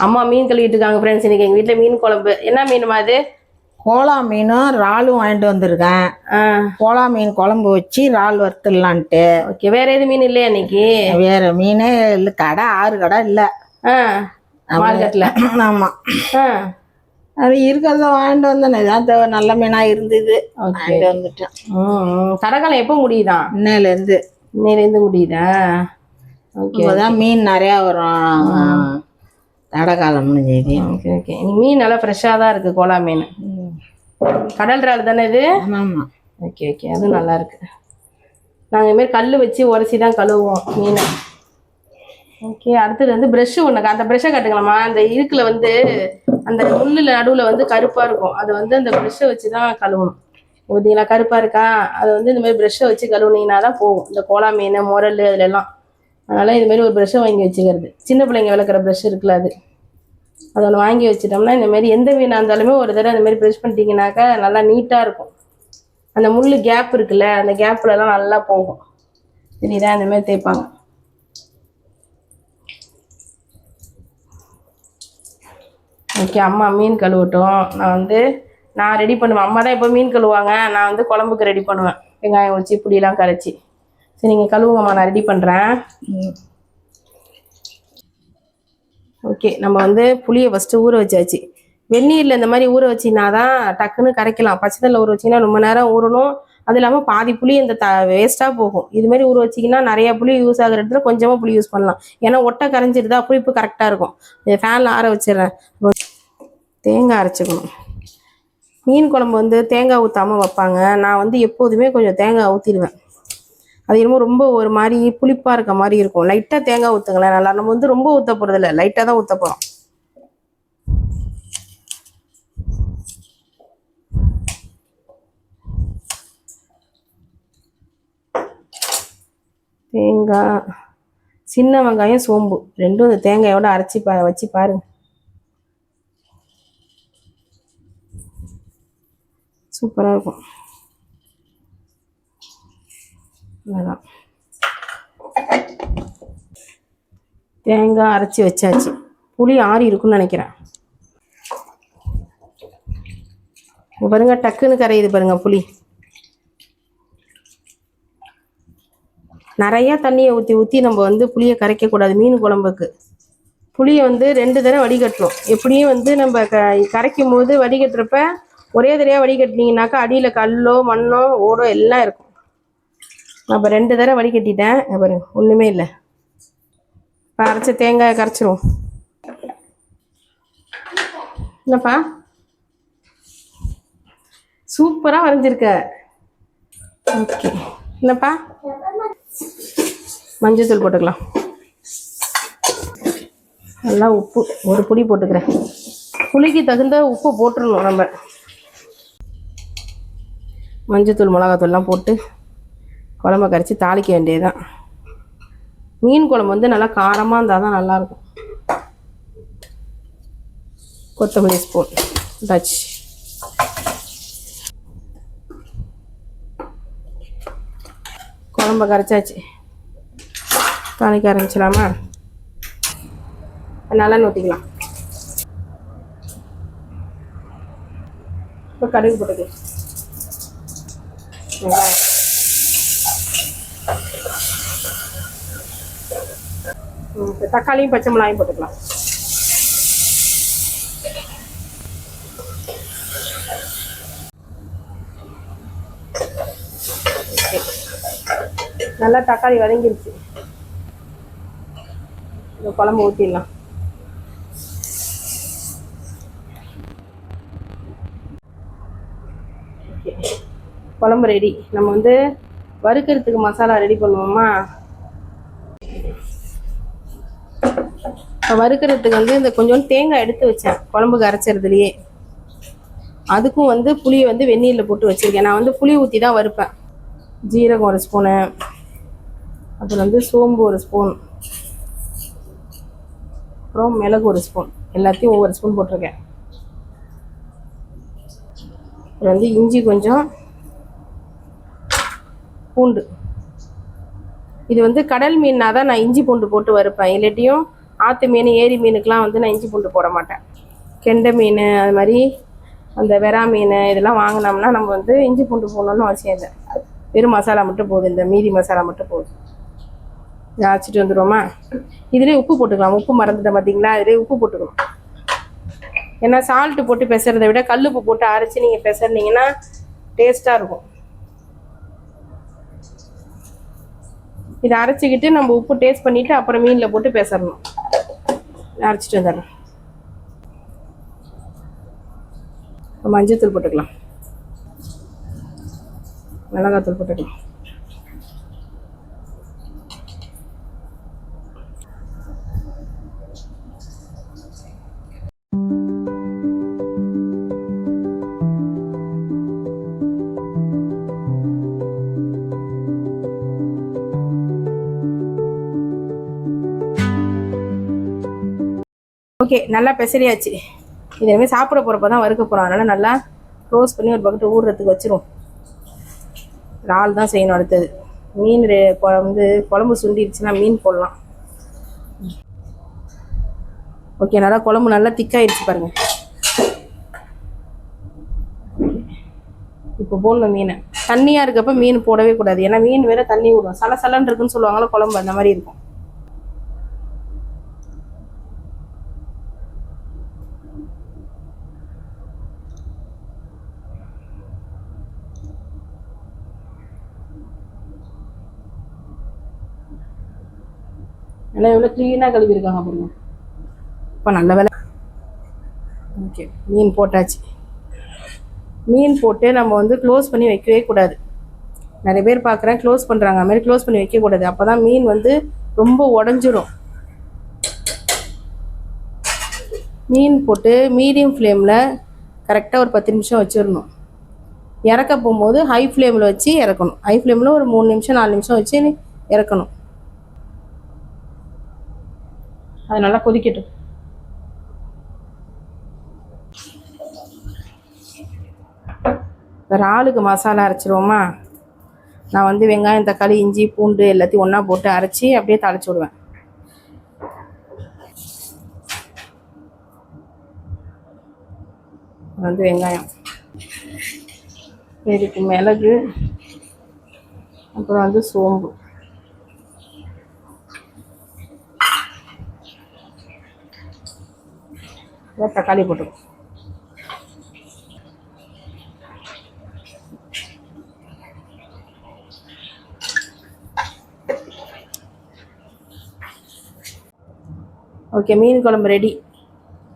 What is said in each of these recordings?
அம்மா மீன் கழுவிட்டு இருக்காங்க ஃப்ரெண்ட்ஸ் இன்னைக்கு எங்கள் வீட்டில் மீன் குழம்பு. என்ன மீனுமா அது கோலா மீனும் இறாலும் வாங்கிட்டு வந்திருக்கேன். கோலா மீன் குழம்பு வச்சு இறால் வறுத்துடலான்ட்டு. ஓகே வேற எது மீன் இல்லையா இன்னைக்கு? வேற மீனே இல்லை. கடை ஆறு கடை இல்லை. ஆ. மார்க்கெட்டில் ஆமாம் ஆ. அது இருக்கிறத வாங்கிட்டு வந்தேன். இதான் நல்ல மீனாக இருந்தது. வாங்கிட்டு வந்துட்டேன். ம் தடகாலம் எப்போ முடியுதான் இன்னையிலேருந்து. இன்னையிலேருந்து முடியுதா? ஓகே இப்போதான் மீன் நிறையா வரும். தடை காலம் முடிஞ்சது ஓகே ஓகே. மீன் நல்லா ஃப்ரெஷ்ஷாக தான் இருக்குது கோலா மீன். கடல் இறால் தானே இது? ஆமாம் ஓகே ஓகே. அது நல்லா இருக்கு. நாங்கள் இதுமாரி கல் வச்சு உரசி தான் கழுவுவோம் மீனை. ஓகே அடுத்தது வந்து ப்ரெஷ்ஷு ஒன்று அந்த ப்ரெஷ்ஷை கட்டுங்களாம்மா. அந்த இருக்குல வந்து அந்த முள்ளில் நடுவில் வந்து கருப்பாக இருக்கும். அது வந்து அந்த ப்ரெஷ்ஷை வச்சு தான் கழுவணும். பார்த்தீங்களா கருப்பாக இருக்கா? அது வந்து இந்த மாதிரி ப்ரெஷ்ஷை வச்சு கழுவுனீங்கன்னா தான் போகும். இந்த கோலா மீன் முரல் அதுல எல்லாம் அதனால் இதுமாரி ஒரு ப்ரெஷ்ஷை வாங்கி வச்சுக்கிறது. சின்ன பிள்ளைங்க விளக்குற ப்ரெஷ் இருக்குல்ல அது. அதை ஒன்று வாங்கி வச்சிட்டோம்னா இந்தமாரி எந்த மீனாக இருந்தாலுமே ஒரு தடவை அந்தமாதிரி ப்ரெஷ் பண்ணிட்டீங்கன்னாக்கா நல்லா நீட்டாக இருக்கும். அந்த முள் கேப் இருக்குல்ல அந்த கேப்லலாம் நல்லா போகும். சரிதான் இந்தமாரி தேய்ப்பாங்க. ஓகே அம்மா மீன் கழுவட்டும். நான் வந்து நான் ரெடி பண்ணுவேன். அம்மா தான் எப்போ மீன் கழுவாங்க நான் வந்து குழம்புக்கு ரெடி பண்ணுவேன். வெங்காயம் வச்சு புளியெலாம் கரைச்சி. சரி நீங்கள் கழுவுங்கம்மா நான் ரெடி பண்ணுறேன் ஓகே நம்ம வந்து புளியை ஃபஸ்ட்டு ஊற வச்சாச்சு. வெந்நீரில் இந்த மாதிரி ஊற வச்சிங்கன்னா தான் டக்குன்னு கரைக்கலாம். பச்சை தண்ணியில் ஊற வச்சிங்கன்னா ரொம்ப நேரம் ஊறணும். அது இல்லாமல் பாதி புளி இந்த த வேஸ்ட்டாக போகும். இது மாதிரி ஊற வச்சிங்கன்னா நிறைய புளி யூஸ் ஆகுற இடத்துல கொஞ்சமாக புளி யூஸ் பண்ணலாம். ஏன்னா ஒட்டை கரைஞ்சிருந்தா புளிப்பு கரெக்டாக இருக்கும். ஃபேனில் ஆற வச்சிடுறேன். தேங்காய் அரைச்சிக்கணும். மீன் குழம்பு வந்து தேங்காய் ஊற்றாமல் வைப்பாங்க. நான் வந்து எப்போதுமே கொஞ்சம் தேங்காய் ஊற்றிடுவேன் அது என்னமோ ரொம்ப ஒரு மாதிரி புளிப்பாக இருக்க மாதிரி இருக்கும். லைட்டாக தேங்காய் ஊற்றுங்களேன் நல்லா நம்ம வந்து ரொம்ப ஊற்ற போகிறதில்ல லைட்டாக தான் ஊற்ற போகிறோம் தேங்காய். சின்ன வெங்காயம் சோம்பு. ரெண்டும் இந்த தேங்காயோட அரைச்சி பா வச்சு பாருங்க. சூப்பராக இருக்கும். அதான் தேங்காய் அரைச்சி வச்சாச்சு. புளி ஆறி இருக்குன்னு நினைக்கிறேன். பாருங்க டக்குன்னு கரையுது பாருங்க புளி. நிறையா தண்ணியை ஊற்றி ஊற்றி நம்ம வந்து புளியை கரைக்கக்கூடாது மீன் குழம்புக்கு. புளியை வந்து ரெண்டு தடவை வடிகட்டணும். எப்படியும் வந்து நம்ம க கரைக்கும் போது வடிகட்டுறப்ப ஒரே தடவையாக வடிகட்டினீங்கனாக்கா அடியில் கல்லோ மண்ணோ ஓடோ எல்லாம் இருக்கும். அப்போ ரெண்டு தடவை வடிகட்டிட்டேன் பாரு ஒன்றுமே இல்லை. இப்போ அரைச்ச தேங்காயை கரைச்சிரும் என்னப்பா? சூப்பராக வரைஞ்சிருக்க. ஓகே. என்னப்பா? மஞ்சள் போட்டுக்கலாம். நல்லா உப்பு ஒரு பொடி போட்டுக்கிறேன். புளிக்கு தகுந்த உப்பு போட்டுடணும் நம்ம. மஞ்சத்தூள் மிளகாத்தூள்லாம் போட்டு குழம்ப கரைச்சி தாளிக்க வேண்டியதுதான். மீன் குழம்பு வந்து நல்லா காரமாக இருந்தால் தான் நல்லாயிருக்கும். கொத்தமல்லி ஸ்பூன் டச் குழம்ப கரைச்சாச்சு. தாளிக்க ஆரம்பிச்சிடலாமா? நல்லா ஊற்றிக்கலாம் இப்போ கடுகு போட்டுக்கலாம். வெங்காயம் ம், இப்ப தக்காளியும் பச்சை மிளகாயும் போட்டுக்கலாம். நல்லா தக்காளி வதங்கிருச்சு. இந்த குழம்பு ஊற்றிடலாம் குழம்பு ரெடி நம்ம வந்து வறுக்கிறதுக்கு மசாலா ரெடி பண்ணுவோமா? வறுக்கிறதுக்கு வந்து இந்த கொஞ்சோண்டு தேங்காய் எடுத்து வச்சேன். குழம்புக்கு அரைச்சிறதுலையே. அதுக்கும் வந்து புளியை வந்து வெந்நீரில் போட்டு வச்சுருக்கேன். நான் வந்து புளி ஊற்றி தான் வறுப்பேன். ஜீரகம் ஒரு ஸ்பூனு அப்புறம் வந்து சோம்பு ஒரு ஸ்பூன் அப்புறம் மிளகு ஒரு ஸ்பூன் எல்லாத்தையும் ஒவ்வொரு ஸ்பூன் போட்டிருக்கேன். அப்புறம் வந்து இஞ்சி கொஞ்சம் பூண்டு. இது வந்து கடல் மீன்னா தான் நான் இஞ்சி பூண்டு போட்டு வறுப்பேன். இல்லாட்டியும் ஆற்று மீன் ஏரி மீனுக்கெலாம் வந்து நான் இஞ்சி பூண்டு போட மாட்டேன். கெண்டை மீன் அது மாதிரி அந்த வெறா மீன் இதெல்லாம் வாங்கினோம்னா நம்ம வந்து இஞ்சி பூண்டு போடணும்னு அவசியம் இல்லை. வெறும் மசாலா மட்டும் போதும் இந்த மீதி மசாலா மட்டும் போதும். அரைச்சிட்டு வந்துடுவோமா இதுலேயே உப்பு போட்டுக்கலாம். உப்பு மறந்துட்டேன் பார்த்தீங்களா இதுலேயே உப்பு போட்டுக்கணும். ஏன்னா சால்ட்டு போட்டு பெசறதை விட கல்லுப்பு போட்டு அரைச்சி நீங்கள் பெசறினீங்கன்னா டேஸ்ட்டாக இருக்கும். இதை அரைச்சிக்கிட்டு நம்ம உப்பு டேஸ்ட் பண்ணிவிட்டு அப்புறம் மீனில் போட்டு நான் அரைச்சிட்டு வந்துடுறேன். மஞ்சள் மஞ்சத்தூள் போட்டுக்கலாம். மிளகாத்தூள் போட்டுக்கலாம். ஓகே நல்லா பெசரியாச்சு இது இனிமேல் சாப்பிட போகிறப்ப தான் வறுக்க போகிறோம் அதனால் நல்லா க்ளோஸ் பண்ணி ஒரு பக்கெட் ஊறுறதுக்கு வச்சிரும் இறால் தான் செய்யணும் அடுத்தது. மீன் ரெ- வந்து குழம்பு சுண்டிடுச்சுன்னா மீன் போடலாம். ஓகே நல்லா குழம்பு நல்லா திக்காயிடுச்சு பாருங்கள் இப்போ போடணும் மீனை. தண்ணியாக இருக்கப்போ மீன் போடவே கூடாது. ஏன்னா மீன் வேறு தண்ணி விடும். சல சலன்னு இருக்குன்னு சொல்லுவாங்களா குழம்பு அந்த மாதிரி இருக்கும். எல்லாம் எவ்வளோ க்ளீனாக கழுவிருக்காங்க பாருங்க. இப்போ நல்ல வேலை. ஓகே மீன் போட்டாச்சு. மீன் போட்டு நம்ம வந்து க்ளோஸ் பண்ணி வைக்கவே கூடாது. நிறைய பேர் பார்க்குறேன் க்ளோஸ் பண்ணுறாங்க அது மாதிரி க்ளோஸ் பண்ணி வைக்கக்கூடாது அப்போ தான் மீன் வந்து ரொம்ப உடஞ்சிரும். மீன் போட்டு மீடியம் ஃப்ளேமில் கரெக்டாக ஒரு பத்து நிமிஷம் வச்சிடணும். இறக்க போகும்போது ஹை ஃப்ளேமில் வச்சு இறக்கணும். ஹை ஃப்ளேமில் ஒரு மூணு நிமிஷம் நாலு நிமிஷம் வச்சு இறக்கணும். அது நல்லா கொதிக்கட்டும். வேறு ஆளுக்கு மசாலா அரைச்சிருவோமா? நான் வந்து வெங்காயம் தக்காளி இஞ்சி பூண்டு எல்லாத்தையும் ஒன்றா போட்டு அரைச்சி அப்படியே தாளிச்சு விடுவேன். வந்து வெங்காயம். இதுக்கு மிளகு அப்புறம் வந்து சோம்பு. தக்காளி போட்டுக்கோ. ஓகே மீன் குழம்பு ரெடி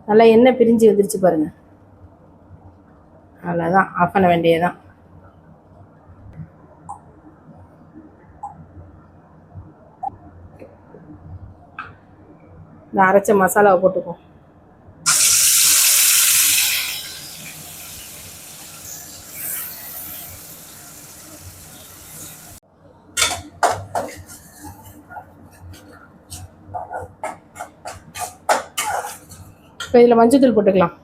நல்லா எண்ணெய் பிரிஞ்சு வந்துருச்சு பாருங்கள் அவ்வளோதான் ஆஃப் பண்ண வேண்டியதுதான். இந்த அரைச்ச மசாலாவை போட்டுக்குவோம் இப்போ இதில் மஞ்சத்தூள் போட்டுக்கலாம்.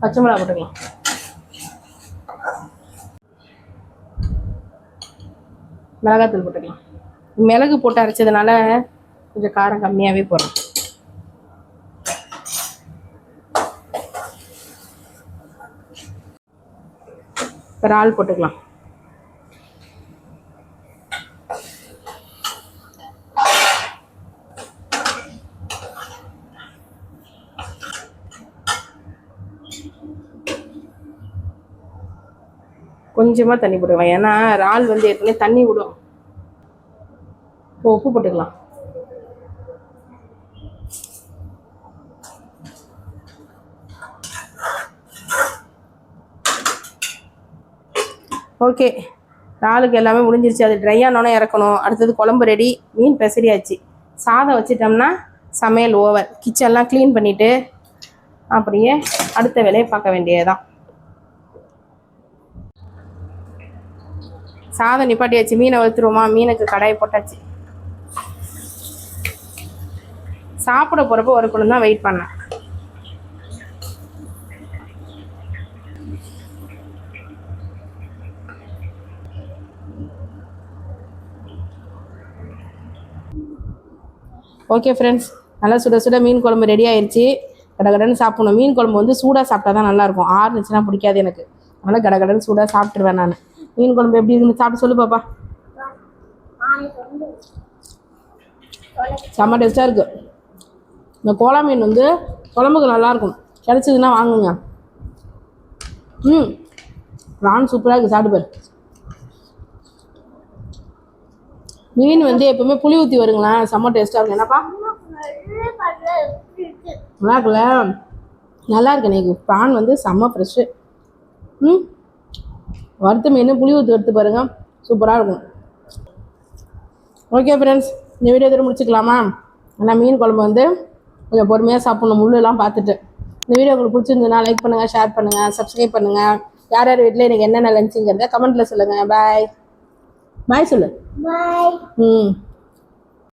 பச்சை மிளகா போட்டுக்கலாம். மிளகாத்தூள் போட்டுக்கலாம். மிளகு போட்டு அரைச்சதுனால கொஞ்சம் காரம் கம்மியாகவே போடுறோம் இப்போ இறால் போட்டுக்கலாம். கொஞ்சமாக தண்ணி போட்டுக்கலாம். ஏன்னா இறால் வந்து ஏற்கனவே தண்ணி விடும். இப்போ உப்பு போட்டுக்கலாம். ஓகே. இறாலுக்கு எல்லாமே முடிஞ்சிருச்சு. அது ட்ரை ஆனோன்னே இறக்கணும். அடுத்தது குழம்பு ரெடி மீன் பெசரியாச்சு. சாதம் வச்சிட்டோம்னா சமையல் ஓவர் கிச்சன்லாம் க்ளீன் பண்ணிவிட்டு அப்படியே அடுத்த வேலையை பார்க்க வேண்டியதுதான். சாதம் நிப்பாட்டியாச்சு மீனை வளர்த்துருவோமா மீனுக்கு கடாயை போட்டாச்சு. சாப்பிட போகிறப்ப ஒரு குழந்தை தான் வெயிட் பண்ணேன். ஓகே ஃப்ரெண்ட்ஸ் நல்லா சுட சுட மீன் குழம்பு ரெடி ஆயிடுச்சு கடகடன்னு சாப்பிடணும். மீன் குழம்பு வந்து சூடாக சாப்பிட்டா தான் நல்லாயிருக்கும் ஆறுனுச்சுன்னா பிடிக்காது எனக்கு. அதனால் கடகடன்னு சூடாக சாப்பிட்ருவேன் நான். மீன் குழம்பு எப்படி இருக்குன்னு சாப்பிட்டு சொல்லு பாப்பா. செம்ம டேஸ்ட்டாக இருக்குது இந்த கோலா மீன் வந்து குழம்புக்கு நல்லாயிருக்கும் கிடச்சிதுன்னா வாங்குங்க. ம். ப்ரான் சூப்பராக இருக்குது சாப்பிட்டு மீன் வந்து எப்பவுமே புளி ஊற்றி வருங்களேன். செம்ம டேஸ்ட்டாக இருக்கும். என்னப்பா? நல்லா இருக்குல்ல? நல்லா இருக்கு எனக்கு ப்ரான் வந்து செம்ம ஃப்ரெஷ்ஷு ம். வறுத்த மீன் புளி ஊற்றி எடுத்து பாருங்க. சூப்பராக இருக்கும். ஓகே ஃப்ரெண்ட்ஸ் இந்த வீடியோ இதோட முடிச்சுக்கலாமா? ஆனால் மீன் குழம்பு வந்து கொஞ்சம் பொறுமையாக சாப்பிடணும். முள்ளெல்லாம் பார்த்துட்டு. இந்த வீடியோ உங்களுக்கு பிடிச்சிருந்ததுன்னா லைக் பண்ணுங்கள் ஷேர் பண்ணுங்கள் சப்ஸ்கிரைப் பண்ணுங்கள் யார் யார் வீட்டில் எனக்கு என்னென்ன லஞ்சுங்கிறத கமெண்ட்டில் சொல்லுங்கள் பாய் பாய் சொல்லு. பாய் ம்.